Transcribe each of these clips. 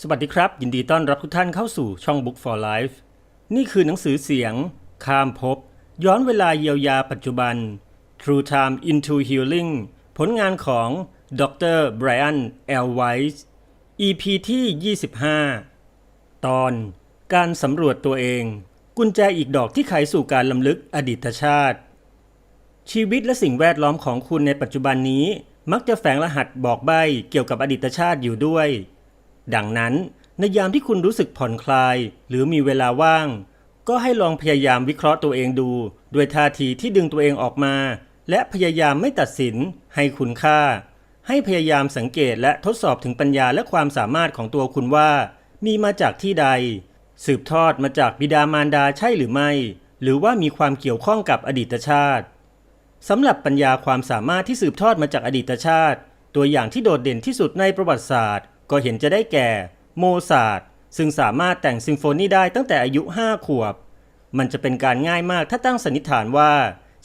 สวัสดีครับ ยินดีต้อนรับทุกท่านเข้าสู่ช่อง Book for Life นี่คือหนังสือเสียง ข้ามภพย้อนเวลาเยียวยาปัจจุบัน True Time into Healing ผลงานของดรไบรอัน L. Weiss EP ที่ 25 ตอน การสำรวจตัวเอง กุญแจอีกดอกที่ไขสู่การลำลึกอดีตชาติ ชีวิตและสิ่งแวดล้อมของคุณในปัจจุบันนี้ มักจะแฝงรหัสบอกใบ้เกี่ยวกับอดีตชาติอยู่ด้วย ดังนั้นในยามที่คุณรู้สึกผ่อนคลาย หรือมีเวลาว่าง ก็ให้ลองพยายามวิเคราะห์ตัวเองดู ด้วยท่าทีที่ดึงตัวเองออกมา และพยายามไม่ตัดสิน ให้คุณค่า ให้พยายามสังเกตและทดสอบถึงปัญญาและความสามารถของตัวคุณว่า มีมาจากที่ใด สืบทอดมาจากบิดามารดาใช่หรือไม่ หรือว่ามีความเกี่ยวข้องกับอดีตชาติสำหรับปัญญาความสามารถที่สืบทอดมาจากอดีตชาติ ตัวอย่างที่โดดเด่นที่สุดในประวัติศาสตร์ ก็เห็นจะได้แก่โมซาร์ทซึ่งสามารถแต่งซิมโฟนีได้ตั้งแต่อายุ 5 ขวบ มันจะเป็นการง่ายมากถ้าตั้งสันนิษฐานว่า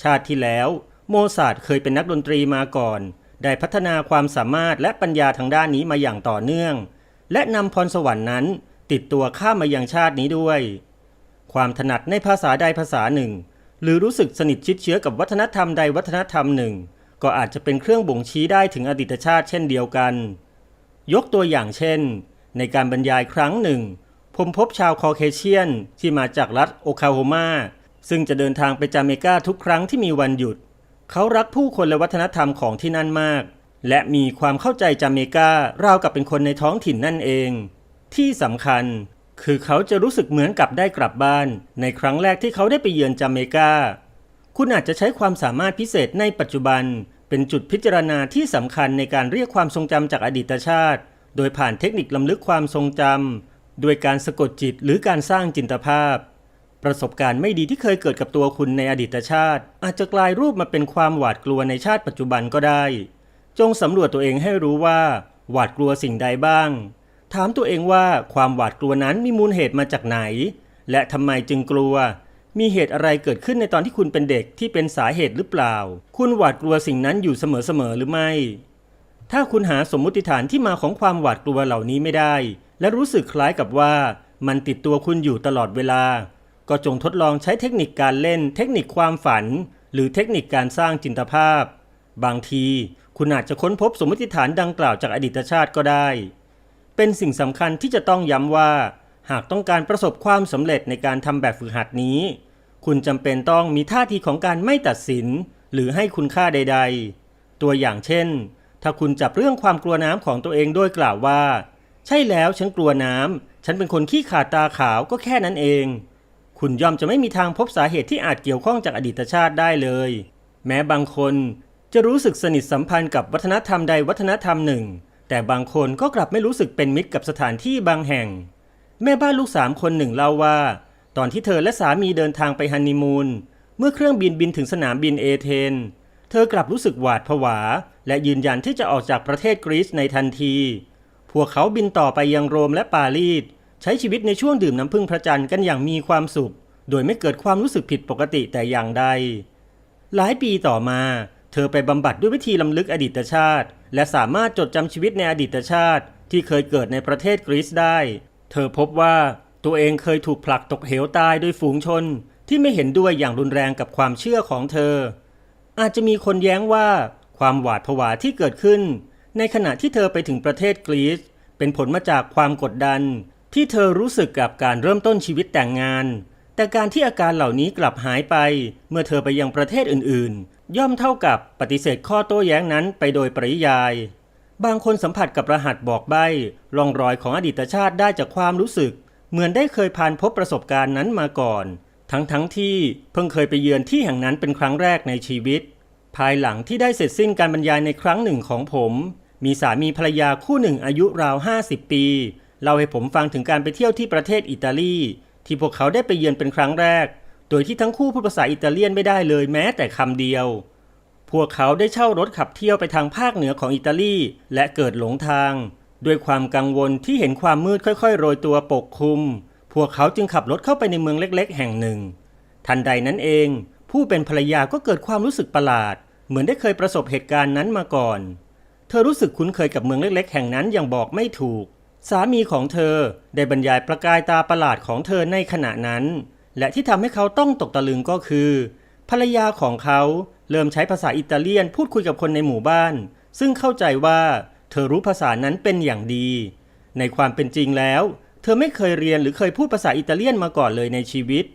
ชาติที่แล้ว โมซาร์ทเคยเป็นนักดนตรีมาก่อน ได้พัฒนาความสามารถและปัญญาทางด้านนี้มาอย่างต่อเนื่อง และนำพรสวรรค์นั้น ติดตัวข้ามมายังชาตินี้ด้วย ความถนัดในภาษาใดภาษาหนึ่ง หรือรู้สึกสนิทชิดเชื้อกับวัฒนธรรมใดวัฒนธรรมหนึ่ง ก็อาจจะเป็นเครื่องบ่งชี้ได้ถึงอดีตชาติเช่นเดียวกัน ยกตัวอย่างเช่น ในการบรรยายครั้งหนึ่ง ผมพบชาวคอเคเชียนที่มาจากรัฐโอคลาโฮมา ซึ่งจะเดินทางไปจาเมกาทุกครั้งที่มีวันหยุด เขารักผู้คนและวัฒนธรรมของที่นั่นมาก และมีความเข้าใจจาเมการาวกับเป็นคนในท้องถิ่นนั่นเอง ที่สำคัญคือเขาจะรู้สึกเหมือนกับได้กลับบ้าน ในครั้งแรกที่เขาได้ไปเยือนจาเมกา คุณอาจจะใช้ความสามารถพิเศษในปัจจุบัน เป็นจุดพิจารณาที่สำคัญในการเรียกความทรงจำจากอดีตชาติ โดยผ่านเทคนิคล้ำลึกความทรงจำโดยการสะกดจิตหรือการสร้างจินตภาพ ประสบการณ์ไม่ดีที่เคยเกิดกับตัวคุณในอดีตชาติ อาจจะกลายรูปมาเป็นความหวาดกลัวในชาติปัจจุบันก็ได้ จงสำรวจตัวเองให้รู้ว่า หวาดกลัวสิ่งใดบ้าง ถามตัวเองว่าความหวาดกลัวนั้นมีมูลเหตุมาจากไหน และทำไมจึงกลัว มีเหตุอะไรเกิดขึ้นในตอนที่คุณเป็นเด็กที่เป็นสาเหตุหรือเปล่า คุณหวาดกลัวสิ่งนั้นอยู่เสมอๆหรือไม่ ถ้าคุณหาสมมุติฐานที่มาของความหวาดกลัวเหล่านี้ไม่ได้ และรู้สึกคล้ายกับว่ามันติดตัวคุณอยู่ตลอดเวลา ก็จงทดลองใช้เทคนิคการเล่น เทคนิคความฝัน หรือเทคนิคการสร้างจินตภาพ บางที คุณอาจจะค้นพบสมมติฐานดังกล่าวจากอดีตชาติก็ได้ เป็นสิ่งสำคัญที่จะต้องย้ำว่า หากต้องการประสบความสำเร็จในการทำแบบฝึกหัดนี้ คุณจำเป็นต้องมีท่าทีของการไม่ตัดสิน หรือให้คุณค่าใด ๆ ตัวอย่างเช่น ถ้าคุณจับเรื่องความกลัวน้ำของตัวเองโดยกล่าวว่า ใช่แล้วฉันกลัวน้ำฉันเป็นคนขี้ขาดตาขาวก็แค่นั้นเอง คุณย่อมจะไม่มีทางพบสาเหตุที่อาจเกี่ยวข้องจากอดีตชาติได้เลย แม้บางคนจะรู้สึกสนิทสัมพันธ์กับวัฒนธรรมใดวัฒนธรรมหนึ่ง แต่บางคนก็กลับไม่รู้สึกเป็นมิตรกับสถานที่บางแห่ง แม่บ้านลูกสามคนหนึ่งเล่าว่า ตอนที่เธอและสามีเดินทางไปฮันนีมูนเมื่อเครื่องบินบินถึงสนามบินเอเธน เธอกลับรู้สึกหวาดผวา และยืนยันที่จะออกจากประเทศกรีซในทันที พวกเขาบินต่อไปยังโรมและปารีสใช้ชีวิตในช่วงดื่มน้ำพึ่งพระจันทร์กันอย่างมีความสุข โดยไม่เกิดความรู้สึกผิดปกติแต่อย่างใด หลายปีต่อมา เธอไปบำบัดด้วยวิธีล้ำลึกอดีตชาติ และสามารถจดจำชีวิตในอดีตชาติ ที่เคยเกิดในประเทศกรีซได้ เธอพบว่าตัวเองเคยถูกผลักตกเหวตายโดยฝูงชนที่ไม่เห็นด้วยอย่างรุนแรงกับความเชื่อของเธอ อาจจะมีคนแย้งว่าความหวาดผวาที่เกิดขึ้น ในขณะที่เธอไปถึงประเทศกรีซเป็นผลมาจากความกดดัน ที่เธอรู้สึกกับการเริ่มต้นชีวิตแต่งงาน แต่การที่อาการเหล่านี้กลับหายไป เมื่อเธอไปยังประเทศอื่นๆ ย่อมเท่ากับปฏิเสธข้อโต้แย้งนั้นไปโดยปริยาย บางคนสัมผัสกับรหัสบอกใบ้ร่องรอยของอดีตชาติได้จากความรู้สึก เหมือนได้เคยผ่านพบประสบการณ์นั้นมาก่อน ทั้งๆทที่เพิ่งเคยไปเยือนที่แห่งนั้นเป็นครั้งแรกในชีวิต ภายหลังที่ได้เสร็จสิ้นการบรรยายในครั้งหนึ่งของผม มีสามีภรรยาคู่หนึ่งอายุราว 50 ปีเล่าให้ผมฟังถึงการไปเที่ยวที่ประเทศอิตาลี ที่พวกเขาได้ไปเยือนเป็นครั้งแรก โดยที่ทั้งคู่พูดภาษาอิตาเลียนไม่ได้เลยแม้แต่คำเดียว พวกเขาได้เช่ารถขับเที่ยวไปทางภาคเหนือของอิตาลี และเกิดหลงทาง ด้วยความกังวลที่เห็นความมืดค่อยๆ โรยตัวปกคลุม พวกเขาจึงขับรถเข้าไปในเมืองเล็ก ๆ แห่งหนึ่ง ทันใดนั้นเอง ผู้เป็นภรรยาก็เกิดความรู้สึกประหลาด เหมือนได้เคยประสบเหตุการณ์นั้นมาก่อน เธอรู้สึกคุ้นเคยกับเมืองเล็ก ๆ แห่งนั้นอย่างบอกไม่ถูก สามีของเธอได้บรรยายประกายตาประหลาดของเธอในขณะนั้น และที่ทำให้เขาต้องตกตะลึงก็คือ ภรรยาของเขา เริ่มใช้ภาษาอิตาเลียนพูดคุยกับคนในหมู่บ้าน ซึ่งเข้าใจว่าเธอรู้ภาษานั้นเป็นอย่างดี ในความเป็นจริงแล้ว เธอไม่เคยเรียนหรือเคยพูดภาษาอิตาเลียนมาก่อนเลยในชีวิต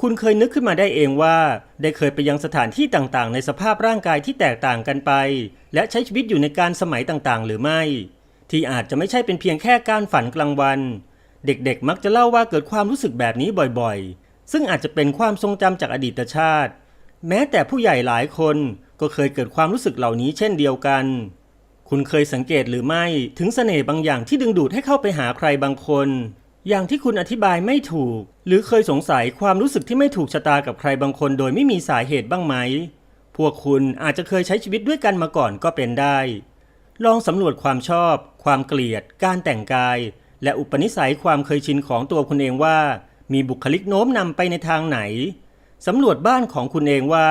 คุณเคยนึกขึ้นมาได้เองว่า ได้เคยไปยังสถานที่ต่างๆ ในสภาพร่างกายที่แตกต่างกันไป และใช้ชีวิตอยู่ในการสมัยต่างๆ หรือไม่ ที่อาจจะไม่ใช่เป็นเพียงแค่การฝันกลางวัน เด็กๆ มักจะเล่าว่าเกิดความรู้สึกแบบนี้บ่อยๆ ซึ่งอาจจะเป็นความทรงจำจากอดีตชาติ แม้แต่ผู้ใหญ่หลายคนก็เคยเกิดความรู้สึกเหล่านี้เช่นเดียวกัน คุณเคยสังเกตหรือไม่ถึงเสน่ห์บางอย่างที่ดึงดูดให้เข้าไปหาใครบางคน อย่างที่คุณอธิบายไม่ถูก หรือเคยสงสัยความรู้สึกที่ไม่ถูกชะตากับใครบางคน โดยไม่มีสาเหตุบ้างไหม พวกคุณอาจจะเคยใช้ชีวิตด้วยกันมาก่อนก็เป็นได้ ลองสำรวจความชอบ ความเกลียด การแต่งกาย และอุปนิสัยความเคยชินของตัวคุณเองว่า มีบุคลิกโน้มนำไปในทางไหน สำรวจบ้านของคุณเองว่า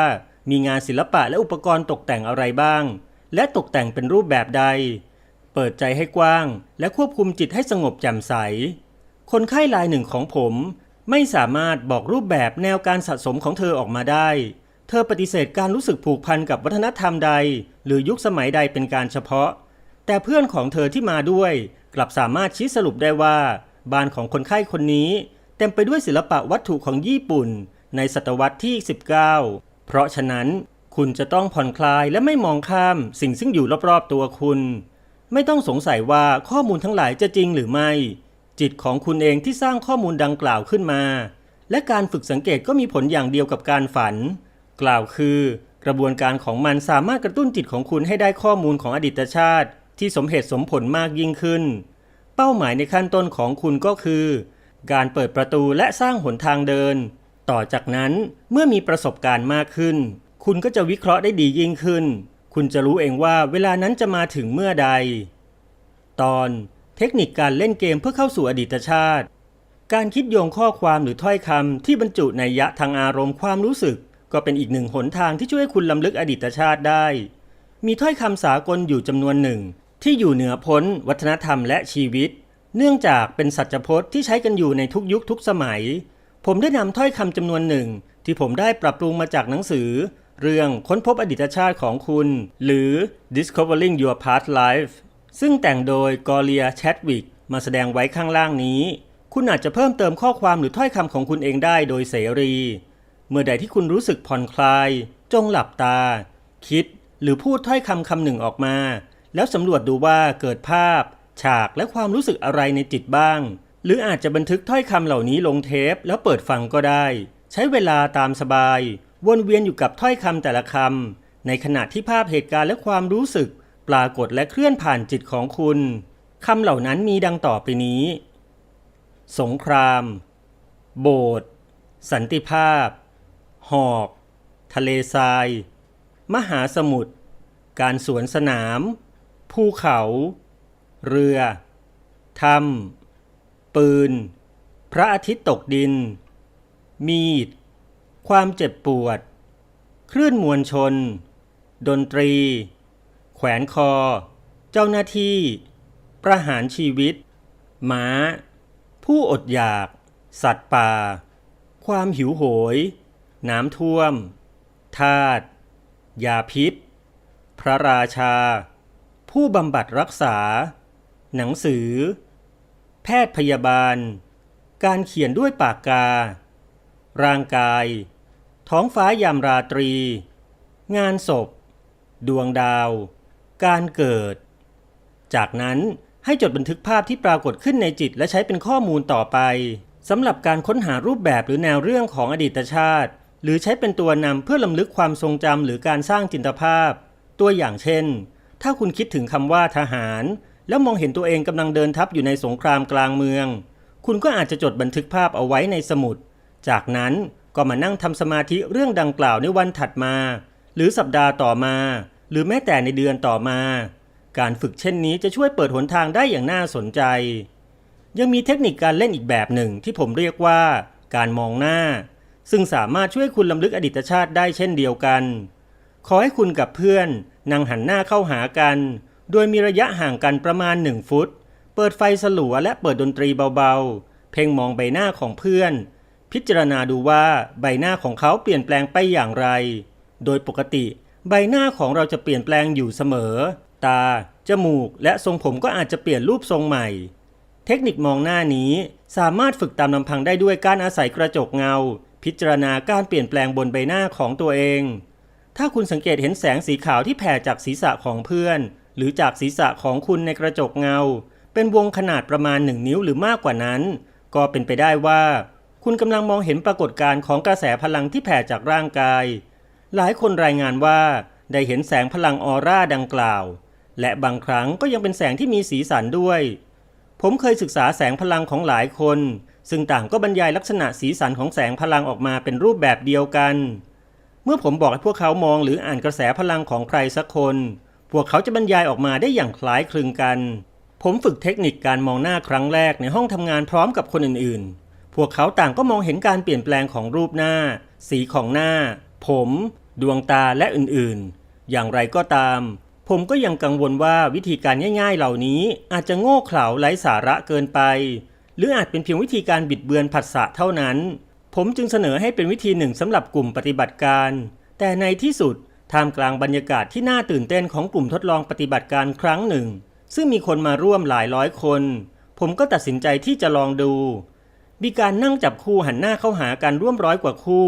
มีงานศิลปะและอุปกรณ์ตกแต่งอะไรบ้าง และตกแต่งเป็นรูปแบบใด เปิดใจให้กว้าง และควบคุมจิตให้สงบแจ่มใส คนไข้รายหนึ่งของผม ไม่สามารถบอกรูปแบบแนวการสะสมของเธอออกมาได้ เธอปฏิเสธการรู้สึกผูกพันกับวัฒนธรรมใด หรือยุคสมัยใดเป็นการเฉพาะ แต่เพื่อนของเธอที่มาด้วย กลับสามารถชี้สรุปได้ว่า บ้านของคนไข้คนนี้ เต็มไปด้วยศิลปะวัตถุของญี่ปุ่น ในศตวรรษที่ 19 เพราะฉะนั้นคุณจะต้องผ่อนคลายและไม่มองข้ามสิ่งซึ่งอยู่รอบๆตัวคุณ ไม่ต้องสงสัยว่าข้อมูลทั้งหลายจะจริงหรือไม่ จิตของคุณเองที่สร้างข้อมูลดังกล่าวขึ้นมา และการฝึกสังเกตก็มีผลอย่างเดียวกับการฝัน กล่าวคือ กระบวนการของมันสามารถกระตุ้นจิตของคุณให้ได้ข้อมูลของอดีตชาติ ที่สมเหตุสมผลมากยิ่งขึ้น เป้าหมายในขั้นต้นของคุณก็คือ การเปิดประตูและสร้างหนทางเดิน ต่อจากนั้นเมื่อมีประสบการณ์มากขึ้น คุณก็จะวิเคราะห์ได้ดียิ่งขึ้น คุณจะรู้เองว่าเวลานั้นจะมาถึงเมื่อใด ตอนเทคนิคการเล่นเกมเพื่อเข้าสู่อดีตชาติ การคิดโยงข้อความหรือถ้อยคำที่บรรจุในยะทางอารมณ์ความรู้สึก ก็เป็นอีกหนึ่งหนทางที่ช่วยให้คุณลำลึกอดีตชาติได้ มีถ้อยคำสากลอยู่จำนวนหนึ่ง ที่อยู่เหนือพ้น วัฒนธรรมและชีวิต เนื่องจากเป็นสัจพจน์ที่ใช้กันอยู่ในทุกยุคทุกสมัย ผมได้นำถ้อยคำจำนวนหนึ่ง ที่ผมได้ปรับปรุงมาจากหนังสือ เรื่องค้นพบอดีตชาติของคุณ หรือ Discovering Your Past Life ซึ่งแต่งโดยกอเลียแชดวิกมาแสดงไว้ข้างล่างนี้ คุณอาจจะเพิ่มเติมข้อความหรือถ้อยคำของคุณเองได้โดยเสรี เมื่อใดที่คุณรู้สึกผ่อนคลาย จงหลับตา คิดหรือพูดถ้อยคำคำหนึ่งออกมา แล้วสำรวจดูว่าเกิดภาพ ฉากและความรู้สึกอะไรในจิตบ้าง หรืออาจจะบันทึกถ้อยคำเหล่านี้ลงเทปแล้วเปิดฟังก็ได้ ใช้เวลาตามสบาย วนเวียนอยู่กับถ้อยคำแต่ละคำในขณะที่ภาพเหตุการณ์และความรู้สึก ปรากฏและเคลื่อนผ่านจิตของคุณคำเหล่านั้นมีดังต่อไปนี้ สงคราม โบสถ์สันติภาพ หอก ทะเลทราย มหาสมุทร การสวนสนาม ภูเขา เรือ ถ้ำ ปืน พระอาทิตย์ตกดิน มีด ความเจ็บปวด คลื่นมวลชน ดนตรี แขวนคอ เจ้าหน้าที่ ประหารชีวิต หมา ผู้อดอยาก สัตว์ป่า ความหิวโหย น้ำท่วม ทาตยาพิษ พระราชา ผู้บำบัดรักษา หนังสือ แพทย์พยาบาล การเขียนด้วยปากกา ร่างกาย ท้องฟ้ายามราตรี งานศพ ดวงดาว การเกิด จากนั้นให้จดบันทึกภาพที่ปรากฏขึ้นในจิตและใช้เป็นข้อมูลต่อไปสำหรับการค้นหารูปแบบหรือแนวเรื่องของอดีตชาติ หรือใช้เป็นตัวนำเพื่อลำลึกความทรงจำหรือการสร้างจินตภาพ ตัวอย่างเช่น ถ้าคุณคิดถึงคำว่าทหาร แล้วมองเห็นตัวเองกำลังเดินทัพอยู่ในสงครามกลางเมือง คุณก็อาจจะจดบันทึกภาพเอาไว้ในสมุด จากนั้นก็มานั่งทำสมาธิเรื่องดังกล่าวในวันถัดมา หรือสัปดาห์ต่อมา หรือแม้แต่ในเดือนต่อมา การฝึกเช่นนี้จะช่วยเปิดหนทางได้อย่างน่าสนใจ ยังมีเทคนิคการเล่นอีกแบบหนึ่งที่ผมเรียกว่า การมองหน้า ซึ่งสามารถช่วยคุณลำลึกอดีตชาติได้เช่นเดียวกัน ขอให้คุณกับเพื่อนนั่งหันหน้าเข้าหากัน โดยมีระยะห่างกันประมาณ 1 ฟุต เปิดไฟสลัวและเปิดดนตรีเบาๆ เพ่งมองใบหน้าของเพื่อน พิจารณาดูว่าใบหน้าของเขาเปลี่ยนแปลงไปอย่างไร โดยปกติใบหน้าของเราจะเปลี่ยนแปลงอยู่เสมอ ตา จมูก และทรงผมก็อาจจะเปลี่ยนรูปทรงใหม่ เทคนิคมองหน้านี้สามารถฝึกตามลำพังได้ด้วยการอาศัยกระจกเงา พิจารณาการเปลี่ยนแปลงบนใบหน้าของตัวเอง ถ้าคุณสังเกตเห็นแสงสีขาวที่แผ่จากศีรษะของเพื่อน หรือจากศีรษะของคุณในกระจกเงา เป็นวงขนาดประมาณหนึ่งนิ้วหรือมากกว่านั้น ก็เป็นไปได้ว่า คุณกำลังมองเห็นปรากฏการณ์ของกระแสพลังที่แผ่จากร่างกาย หลายคนรายงานว่าได้เห็นแสงพลังออร่าดังกล่าว และบางครั้งก็ยังเป็นแสงที่มีสีสันด้วย ผมเคยศึกษาแสงพลังของหลายคน ซึ่งต่างก็บรรยายลักษณะสีสันของแสงพลังออกมาเป็นรูปแบบเดียวกัน เมื่อผมบอกให้พวกเขามองหรืออ่านกระแสพลังของใครสักคน พวกเขาจะบรรยายออกมาได้อย่างคล้ายคลึงกัน ผมฝึกเทคนิคการมองหน้าครั้งแรกในห้องทำงานพร้อมกับคนอื่นๆ พวกเขาต่างก็มองเห็นการเปลี่ยนแปลงของรูปหน้า สีของหน้า ผม ดวงตาและอื่นๆ อย่างไรก็ตาม ผมก็ยังกังวลว่าวิธีการง่าย ๆ เหล่านี้อาจจะโง่เขลาไร้สาระเกินไป หรืออาจเป็นเพียงวิธีการบิดเบือนผัสสะเท่านั้น ผมจึงเสนอให้เป็นวิธีหนึ่งสำหรับกลุ่มปฏิบัติการ แต่ในที่สุด ท่ามกลางบรรยากาศที่น่าตื่นเต้นของกลุ่มทดลองปฏิบัติการครั้งหนึ่ง ซึ่งมีคนมาร่วมหลายร้อยคน ผมก็ตัดสินใจที่จะลองดู มีการนั่งจับคู่หันหน้าเข้าหากันร่วมร้อยกว่าคู่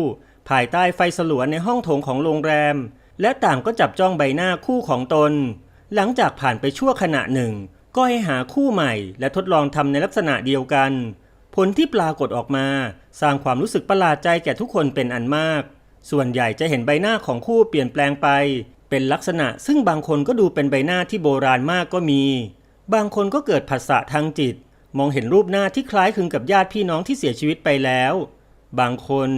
ภายใต้ไฟสลัวในห้องโถงของโรงแรม และต่างก็จับจ้องใบหน้าคู่ของตน หลังจากผ่านไปชั่วขณะหนึ่ง ก็ให้หาคู่ใหม่ และทดลองทำในลักษณะเดียวกัน ผลที่ปรากฏออกมา สร้างความรู้สึกประหลาดใจแก่ทุกคนเป็นอันมาก ส่วนใหญ่จะเห็นใบหน้าของคู่เปลี่ยนแปลงไป เป็นลักษณะซึ่งบางคนก็ดูเป็นใบหน้าที่โบราณมากก็มี บางคนก็เกิดผัสสะทางจิต มองเห็นรูปหน้าที่คล้ายคลึงกับญาติพี่น้องที่เสียชีวิตไปแล้ว บางคน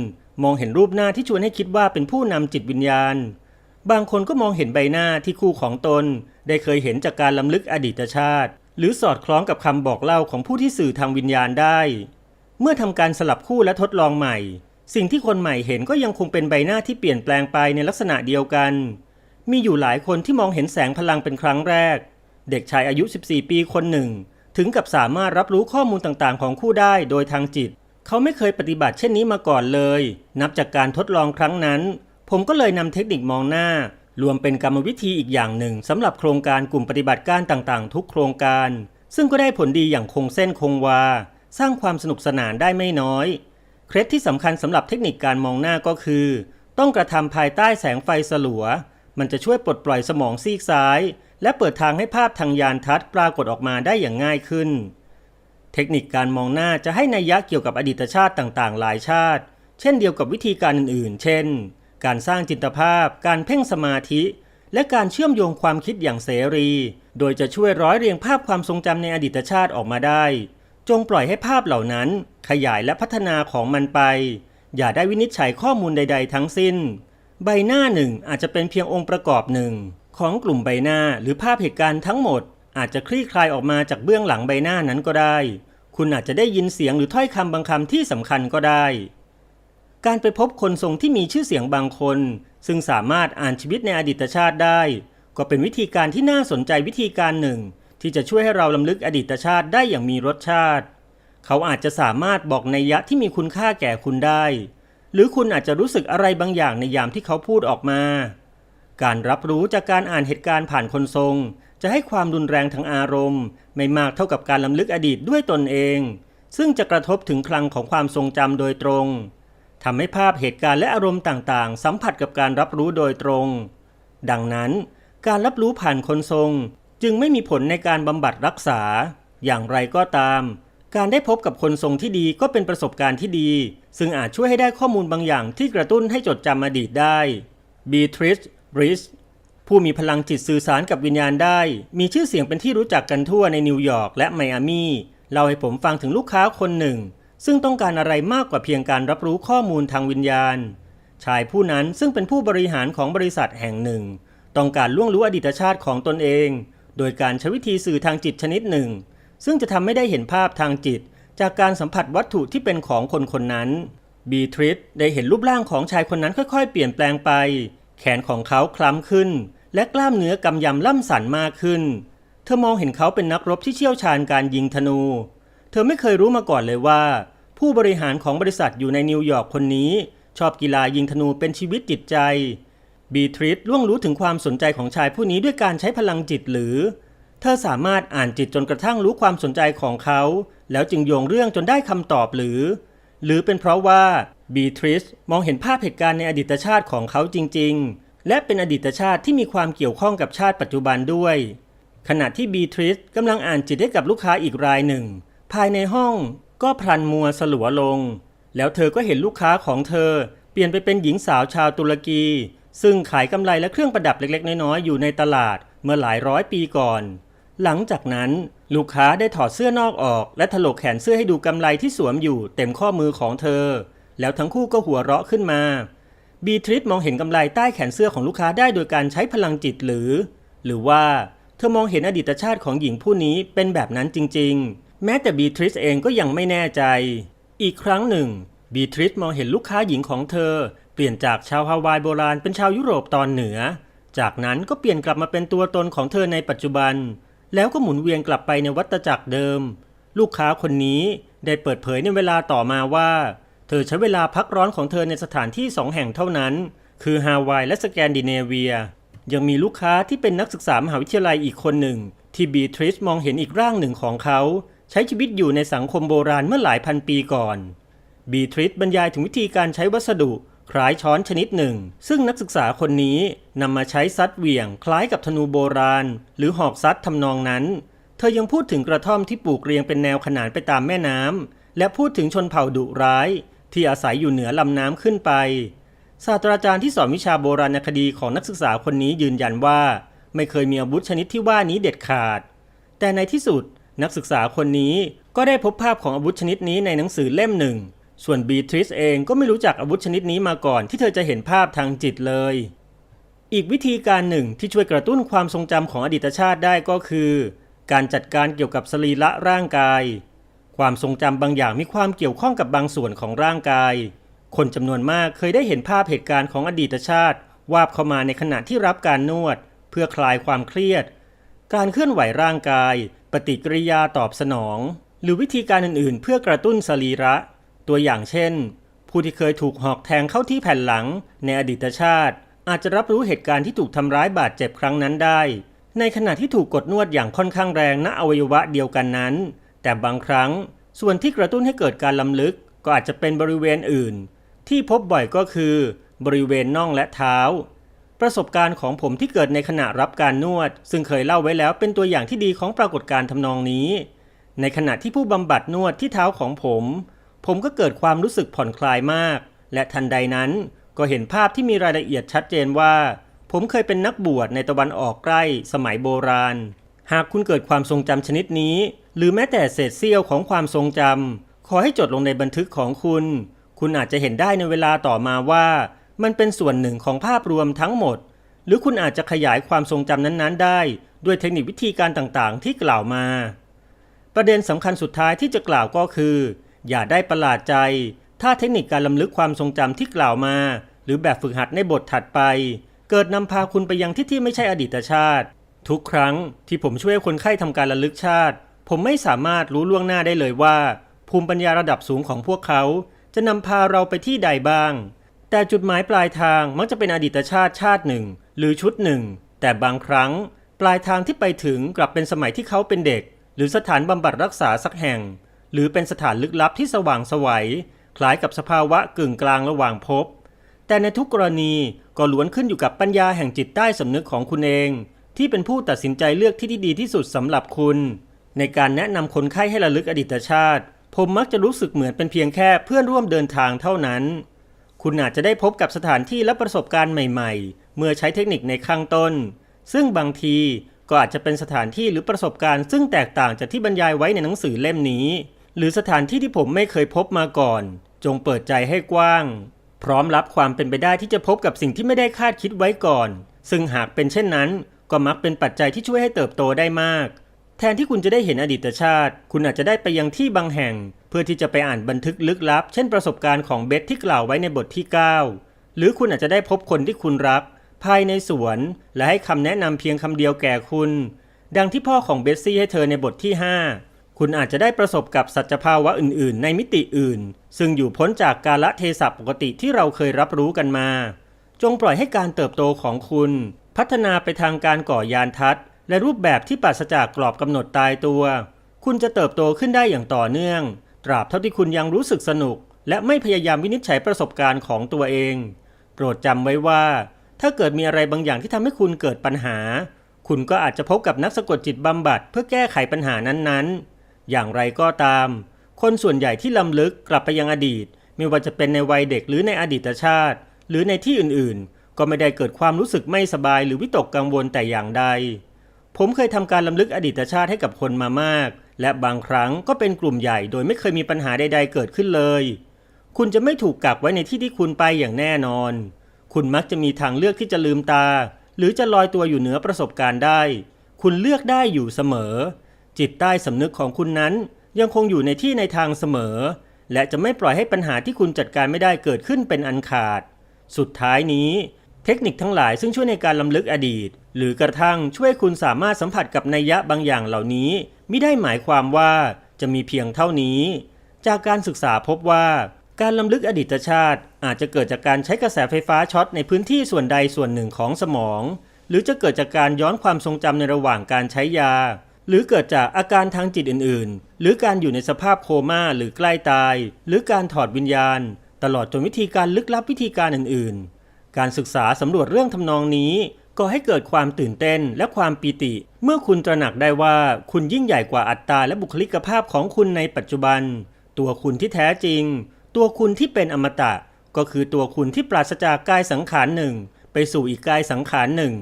มองเห็นรูปหน้าที่ชวนให้คิดว่าเป็นผู้นำจิตวิญญาณ บางคนก็มองเห็นใบหน้าที่คู่ของตน ได้เคยเห็นจากการล้ำลึกอดีตชาติ หรือสอดคล้องกับคำบอกเล่าของผู้ที่สื่อทางวิญญาณได้ เมื่อทำการสลับคู่และทดลองใหม่ สิ่งที่คนใหม่เห็นก็ยังคงเป็นใบหน้าที่เปลี่ยนแปลงไปในลักษณะเดียวกัน มีอยู่หลายคนที่มองเห็นแสงพลังเป็นครั้งแรก เด็กชายอายุ 14 ปีคนหนึ่ง ถึงกับสามารถรับรู้ข้อมูลต่างๆ ของคู่ได้โดยทางจิต เขาไม่เคยปฏิบัติเช่นนี้มาก่อนเลย นับจากการทดลองครั้งนั้น ผมก็เลยนำเทคนิคมองหน้า รวมเป็นกรรมวิธีอีกอย่างหนึ่งสำหรับโครงการกลุ่มปฏิบัติการต่างๆ ทุกโครงการ ซึ่งก็ได้ผลดีอย่างคงเส้นคงวา สร้างความสนุกสนานได้ไม่น้อย เคล็ดที่สำคัญสำหรับเทคนิคการมองหน้าก็คือ ต้องกระทำภายใต้แสงไฟสลัว มันจะช่วยปลดปล่อยสมองซีกซ้าย และเปิดทางให้ภาพทางยานทัศน์ปรากฏออกมาได้อย่างง่ายขึ้น เทคนิคการมองหน้าจะให้นัยยะเกี่ยวกับอดีตชาติต่างๆ หลายชาติ เช่นเดียวกับวิธีการอื่นๆ เช่น การสร้างจินตภาพ การเพ่งสมาธิ และการเชื่อมโยงความคิดอย่างเสรี โดยจะช่วยร้อยเรียงภาพความทรงจำในอดีตชาติออกมาได้ จงปล่อยให้ภาพเหล่านั้นขยายและพัฒนาของมันไป อย่าได้วินิจฉัยข้อมูลใด ๆ ทั้งสิ้น ใบหน้าหนึ่งอาจจะเป็นเพียงองค์ประกอบหนึ่ง ของกลุ่มใบหน้าหรือภาพเหตุการณ์ทั้งหมด อาจจะคลี่คลายออกมาจากเบื้องหลังใบหน้านั้นก็ได้ คุณอาจจะได้ยินเสียงหรือถ้อยคำบางคำที่สำคัญก็ได้ การไปพบคนทรงที่มีชื่อเสียงบางคน ซึ่งสามารถอ่านชีวิตในอดีตชาติได้ ก็เป็นวิธีการที่น่าสนใจวิธีการหนึ่ง ที่จะช่วยให้เราลำลึกอดีตชาติได้อย่างมีรสชาติ เขาอาจจะสามารถบอกในยยะที่มีคุณค่าแก่คุณได้ หรือคุณอาจจะรู้สึกอะไรบางอย่างในยามที่เขาพูดออกมา การรับรู้จากการอ่านเหตุการณ์ผ่านคนทรง จะให้ความรุนแรงทางอารมณ์ ไม่มากเท่ากับการลำลึกอดีตด้วยตนเอง ซึ่งจะกระทบถึงคลังของความทรงจำโดยตรงทำให้ภาพเหตุการณ์และอารมณ์ต่างๆ สัมผัสกับการรับรู้โดยตรง ดังนั้น การรับรู้ผ่านคนทรง จึงไม่มีผลในการบำบัดรักษา อย่างไรก็ตาม การได้พบกับคนทรงที่ดีก็เป็นประสบการณ์ที่ดี ซึ่งอาจช่วยให้ได้ข้อมูลบางอย่างที่กระตุ้นให้จดจำอดีตได้บีทริชบริสผู้มีพลังจิตสื่อสารกับวิญญาณได้ มีชื่อเสียงเป็นที่รู้จักกันทั่วในนิวยอร์กและไมอามีเล่าให้ผมฟังถึงลูกค้าคนหนึ่ง ซึ่งต้องการอะไรมากกว่าเพียงการรับรู้ข้อมูลทางวิญญาณ ชายผู้นั้นซึ่งเป็นผู้บริหารของบริษัทแห่งหนึ่ง ต้องการล่วงรู้อดีตชาติของตนเอง โดยการใช้วิธีสื่อทางจิตชนิดหนึ่ง ซึ่งจะทำให้ได้เห็นภาพทางจิต จากการสัมผัสวัตถุที่เป็นของคนคนนั้นบีทริสได้เห็นรูปร่างของชายคนนั้นค่อยๆ เปลี่ยนแปลงไป แขนของเขาคล้ำขึ้น และกล้ามเนื้อกำยำล่ำสันมากขึ้น เธอมองเห็นเขาเป็นนักรบที่เชี่ยวชาญการยิงธนู เธอไม่เคยรู้มาก่อนเลยว่า ผู้บริหารของบริษัทอยู่ในนิวยอร์กคนนี้ ชอบกีฬายิงธนูเป็นชีวิตจิตใจ บีทริสล่วงรู้ถึงความสนใจของชายผู้นี้ด้วยการใช้พลังจิตหรือ เธอสามารถอ่านจิตจนกระทั่งรู้ความสนใจของเขา แล้วจึงโยงเรื่องจนได้คำตอบหรือ หรือเป็นเพราะว่าบีทริสมองเห็นภาพเหตุการณ์ในอดีตชาติของเขาจริง ๆ และเป็นอดีตชาติที่มีความเกี่ยวข้องกับชาติปัจจุบันด้วย ขณะที่บีทริสกำลังอ่านจิตให้กับลูกค้าอีกรายหนึ่ง ภายในห้องก็พลันมัวสลัวลง แล้วเธอก็เห็นลูกค้าของเธอ เปลี่ยนไปเป็นหญิงสาวชาวตุรกี ซึ่งขายกำไรและเครื่องประดับเล็กๆ น้อยๆ อยู่ในตลาดเมื่อหลายร้อยปีก่อน หลังจากนั้นลูกค้าได้ถอดเสื้อนอกออก และถลกแขนเสื้อให้ดูกำไรที่สวมอยู่เต็มข้อมือของเธอ แล้วทั้งคู่ก็หัวเราะขึ้นมาบีทริสมองเห็นกำไรใต้แขนเสื้อของลูกค้าได้โดยการใช้พลังจิตหรือ หรือว่าเธอมองเห็นอดีตชาติของหญิงผู้นี้เป็นแบบนั้นจริง ๆ แม้แต่บีทริสเองก็ยังไม่แน่ใจ อีกครั้งหนึ่งบีทริสมองเห็นลูกค้าหญิงของเธอเลี่ยนจากชาวฮาวายโบราณเป็นชาวยุโรปตอนเหนือ จากนั้นก็เปลี่ยนกลับมาเป็นตัวตนของเธอในปัจจุบัน แล้วก็หมุนเวียนกลับไปในวัฏจักรเดิม ลูกค้าคนนี้ได้เปิดเผยในเวลาต่อมาว่า เธอใช้เวลาพักร้อนของเธอในสถานที่สองแห่งเท่านั้น คือฮาวายและสแกนดิเนเวีย ยังมีลูกค้าที่เป็นนักศึกษามหาวิทยาลัยอีกคนหนึ่ง ที่บีทริสมองเห็นอีกร่างหนึ่งของเขาใช้ชีวิตอยู่ในสังคมโบราณเมื่อหลายพันปีก่อน บีทริสบรรยายถึงวิธีการใช้วัสดุ คล้ายช้อนชนิดหนึ่ง ซึ่งนักศึกษาคนนี้นำมาใช้ซัดเหวี่ยง คล้ายกับธนูโบราณ หรือหอกซัดทำนองนั้น เธอยังพูดถึงกระท่อมที่ปลูกเรียงเป็นแนวขนานไปตามแม่น้ำและพูดถึงชนเผ่าดุร้าย ที่อาศัยอยู่เหนือลำน้ำขึ้นไปศาสตราจารย์ที่สอนวิชาโบราณคดีของนักศึกษาคนนี้ยืนยันว่า ไม่เคยมีอาวุธชนิดที่ว่านี้เด็ดขาด แต่ในที่สุดนักศึกษาคนนี้ก็ได้พบภาพของอาวุธชนิดนี้ในหนังสือเล่มหนึ่ง ส่วนบีทริสเองก็ไม่รู้จักอาวุธชนิดนี้มาก่อนที่เธอจะเห็นภาพทางจิตเลย อีกวิธีการหนึ่งที่ช่วยกระตุ้นความทรงจำของอดีตชาติได้ก็คือ การจัดการเกี่ยวกับสรีระร่างกาย ความทรงจำบางอย่างมีความเกี่ยวข้องกับบางส่วนของร่างกาย คนจำนวนมากเคยได้เห็นภาพเหตุการณ์ของอดีตชาติ วาบเข้ามาในขณะที่รับการนวด เพื่อคลายความเครียด การเคลื่อนไหวร่างกาย ปฏิกิริยาตอบสนอง หรือวิธีการอื่นๆ เพื่อกระตุ้นสรีระ ตัวอย่างเช่น ผู้ที่เคยถูกหอกแทงเข้าที่แผ่นหลังในอดีตชาติ อาจจะรับรู้เหตุการณ์ที่ถูกทำร้ายบาดเจ็บครั้งนั้นได้ ในขณะที่ถูกกดนวดอย่างค่อนข้างแรงณอวัยวะเดียวกันนั้น แต่บางครั้งส่วนที่กระตุ้นให้เกิดการลำลึกก็อาจจะเป็นบริเวณอื่น ที่พบบ่อยก็คือบริเวณน่องและเท้า ประสบการณ์ของผมที่เกิดในขณะรับการนวด ซึ่งเคยเล่าไว้แล้วเป็นตัวอย่างที่ดีของปรากฏการณ์ทำนองนี้ ในขณะที่ผู้บำบัดนวดที่เท้าของผม ผมก็เกิดความรู้สึกผ่อนคลายมาก และทันใดนั้นก็เห็นภาพที่มีรายละเอียดชัดเจนว่า ผมเคยเป็นนักบวชในตะวันออกใกล้สมัยโบราณ หากคุณเกิดความทรงจำชนิดนี้ หรือแม้แต่เศษเสี้ยวของความทรงจำขอให้จดลงในบันทึกของคุณ คุณอาจจะเห็นได้ในเวลาต่อมาว่า มันเป็นส่วนหนึ่งของภาพรวมทั้งหมด หรือคุณอาจจะขยายความทรงจำนั้นๆ ได้ ด้วยเทคนิควิธีการต่างๆ ที่กล่าวมา ประเด็นสำคัญสุดท้ายที่จะกล่าวก็คือ อย่าได้ประหลาดใจ ถ้าเทคนิคการล้ำลึกความทรงจำที่กล่าวมา หรือแบบฝึกหัดในบทถัดไป เกิดนำพาคุณไปยังที่ที่ไม่ใช่อดีตชาติ ทุกครั้งที่ผมช่วยคนไข้ทำการระลึกชาติ ผมไม่สามารถรู้ล่วงหน้าได้เลยว่า ภูมิปัญญาระดับสูงของพวกเขา จะนำพาเราไปที่ใดบ้าง แต่จุดหมายปลายทางมักจะเป็นอดีตชาติชาติหนึ่ง หรือชุดหนึ่ง แต่บางครั้ง ปลายทางที่ไปถึงกลับเป็นสมัยที่เขาเป็นเด็ก หรือสถานบำบัดรักษาสักแห่ง หรือเป็นสถานลึกลับที่สว่างสวัยคล้ายกับสภาวะกึ่งกลางระหว่างภพแต่ในทุกกรณีก็ล้วนขึ้นอยู่กับปัญญาแห่งจิตใต้สำนึกของคุณเอง ที่เป็นผู้ตัดสินใจเลือกที่ที่ดีที่สุดสำหรับคุณ ในการแนะนำคนไข้ให้ระลึกอดีตชาติ ผมมักจะรู้สึกเหมือนเป็นเพียงแค่เพื่อนร่วมเดินทางเท่านั้น คุณอาจจะได้พบกับสถานที่และประสบการณ์ใหม่ ๆ เมื่อใช้เทคนิคในข้างต้น ซึ่งบางทีก็อาจจะเป็นสถานที่หรือประสบการณ์ ซึ่งแตกต่างจากที่บรรยายไว้ในหนังสือเล่มนี้ หรือสถานที่ที่ผมไม่เคยพบมาก่อน จงเปิดใจให้กว้าง พร้อมรับความเป็นไปได้ที่จะพบกับสิ่งที่ไม่ได้คาดคิดไว้ก่อน ซึ่งหากเป็นเช่นนั้น ก็มักเป็นปัจจัยที่ช่วยให้เติบโตได้มาก แทนที่คุณจะได้เห็นอดีตชาติ คุณอาจจะได้ไปยังที่บางแห่ง เพื่อที่จะไปอ่านบันทึกลึกลับ เช่นประสบการณ์ของเบสที่กล่าวไว้ในบทที่ 9 หรือคุณอาจจะได้พบคนที่คุณรัก ภายในสวน และให้คำแนะนำเพียงคำเดียวแก่คุณ ดังที่พ่อของเบสซี่ให้เธอในบทที่ 5 คุณอาจจะได้ประสบกับสัจภาวะอื่นๆ ในมิติอื่น ซึ่งอยู่พ้นจากกาละเทศะปกติที่เราเคยรับรู้กันมา จงปล่อยให้การเติบโตของคุณ พัฒนาไปทางการก่อยานทัศน์ และรูปแบบที่ปราศจากกรอบกำหนดตายตัว คุณจะเติบโตขึ้นได้อย่างต่อเนื่อง ตราบเท่าที่คุณยังรู้สึกสนุก และไม่พยายามวินิจฉัยประสบการณ์ของตัวเอง โปรดจำไว้ว่า ถ้าเกิดมีอะไรบางอย่างที่ทำให้คุณเกิดปัญหา คุณก็อาจจะพบกับนักสะกดจิตบำบัดเพื่อแก้ไขปัญหานั้นๆ อย่างไรก็ตาม คนส่วนใหญ่ที่ลำลึกกลับไปยังอดีต ไม่ว่าจะเป็นในวัยเด็กหรือในอดีตชาติ หรือในที่อื่นๆ ก็ไม่ได้เกิดความรู้สึกไม่สบายหรือวิตกกังวลแต่อย่างใด ผมเคยทำการลำลึกอดีตชาติให้กับคนมามาก และบางครั้งก็เป็นกลุ่มใหญ่โดยไม่เคยมีปัญหาใด ๆ เกิดขึ้นเลย คุณจะไม่ถูกกักไว้ในที่ที่คุณไปอย่างแน่นอน คุณมักจะมีทางเลือกที่จะลืมตา หรือจะลอยตัวอยู่เหนือประสบการณ์ได้ คุณเลือกได้อยู่เสมอ จิตใต้สำนึกของคุณนั้น ยังคงอยู่ในที่ในทางเสมอ และจะไม่ปล่อยให้ปัญหาที่คุณจัดการไม่ได้เกิดขึ้นเป็นอันขาด สุดท้ายนี้ เทคนิคทั้งหลายซึ่งช่วยในการลำลึกอดีต หรือกระทั่งช่วยคุณสามารถสัมผัสกับนัยยะบางอย่างเหล่านี้ไม่ได้หมายความว่าจะมีเพียงเท่านี้ จากการศึกษาพบว่าการลำลึกอดีตชาติ อาจจะเกิดจากการใช้กระแสไฟฟ้าช็อตในพื้นที่ส่วนใดส่วนหนึ่งของสมอง หรือจะเกิดจากการย้อนความทรงจำในระหว่างการใช้ยา หรือเกิดจากอาการทางจิตอื่นๆ หรือการอยู่ในสภาพโคม่าหรือใกล้ตาย หรือการถอดวิญญาณ ตลอดจนวิธีการลึกลับวิธีการอื่นๆ การศึกษาสำรวจเรื่องทำนองนี้ก็ให้เกิดความตื่นเต้นและความปีติ เมื่อคุณตระหนักได้ว่าคุณยิ่งใหญ่กว่าอัตตาและบุคลิกภาพของคุณในปัจจุบัน ตัวคุณที่แท้จริง ตัวคุณที่เป็นอมตะ ก็คือตัวคุณที่ปราศจากกายสังขารหนึ่ง ไปสู่อีกกายสังขารหนึ่ง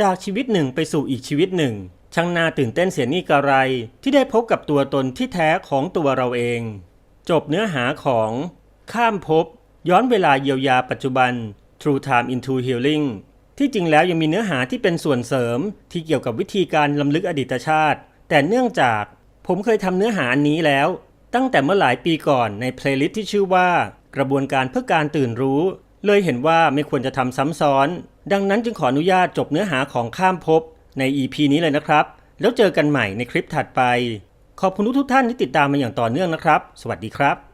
จากชีวิตหนึ่งไปสู่อีกชีวิตหนึ่ง ช่างน่าตื่นเต้นเสียนี่กระไร ที่ได้พบกับตัวตนที่แท้ของตัวเราเอง จบเนื้อหาของ ข้ามภพย้อนเวลาเยียวยาปัจจุบัน True Time into Healing ที่จริงแล้วยังมีเนื้อหาที่เป็นส่วนเสริม ที่เกี่ยวกับวิธีการลำลึกอดีตชาติ แต่เนื่องจากผมเคยทำเนื้อหาอันนี้แล้ว ตั้งแต่เมื่อหลายปีก่อนในเพลย์ลิสต์ที่ชื่อว่า กระบวนการเพื่อการตื่นรู้ เลยเห็นว่าไม่ควรจะทำซ้ำซ้อน ดังนั้นจึงขออนุญาตจบเนื้อหาของข้ามภพ ใน EP นี้เลยนะครับ แล้วเจอกันใหม่ในคลิปถัดไป ขอบคุณทุกท่านที่ติดตามมาอย่างต่อเนื่องนะครับ สวัสดีครับ